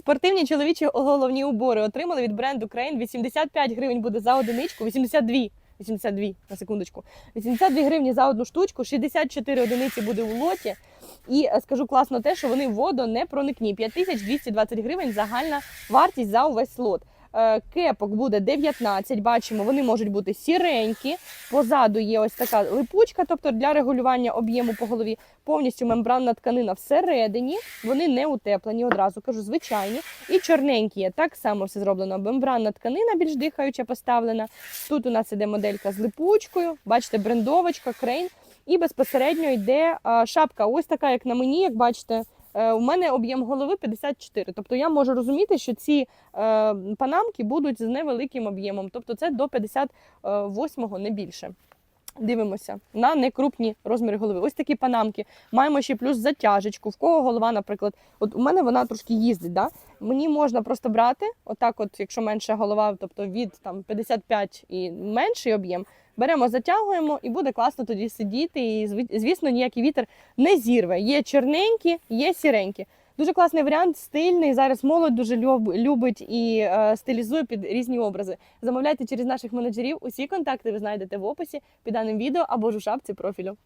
Спортивні чоловічі головні убори отримали від бренду Крейн. 85 гривень буде за одиничку, 82. 82, на секундочку. 82 гривні за одну штучку, 64 одиниці буде у лоті. І е, скажу класно те, що вони водонепроникні. 5220 гривень загальна вартість за увесь лот. Е, Кепок буде 19, бачимо, вони можуть бути сіренькі. Позаду є ось така липучка, тобто для регулювання об'єму по голові. Повністю мембранна тканина всередині. Вони не утеплені, одразу кажу, звичайні. І чорненькі є. Так само все зроблено. Мембранна тканина більш дихаюча поставлена. Тут у нас іде моделька з липучкою. Бачите, брендовочка, крейн. І безпосередньо йде шапка. Ось така, як на мені, як бачите. Е, У мене об'єм голови 54. Тобто я можу розуміти, що ці е, панамки будуть з невеликим об'ємом. Тобто це до 58-го, не більше. Дивимося на некрупні розміри голови. Ось такі панамки. Маємо ще плюс затяжечку. В кого голова, наприклад, от у мене вона трошки їздить. Да? Мені можна просто брати, отак, от, якщо менша голова, тобто від там 55 і менший об'єм, беремо, затягуємо, і буде класно тоді сидіти. І звісно, ніякий вітер не зірве. Є чорненькі, є сіренькі. Дуже класний варіант, стильний. Зараз молодь дуже люб- любить і е, стилізує під різні образи. Замовляйте через наших менеджерів. Усі контакти ви знайдете в описі під даним відео або ж у шапці профілю.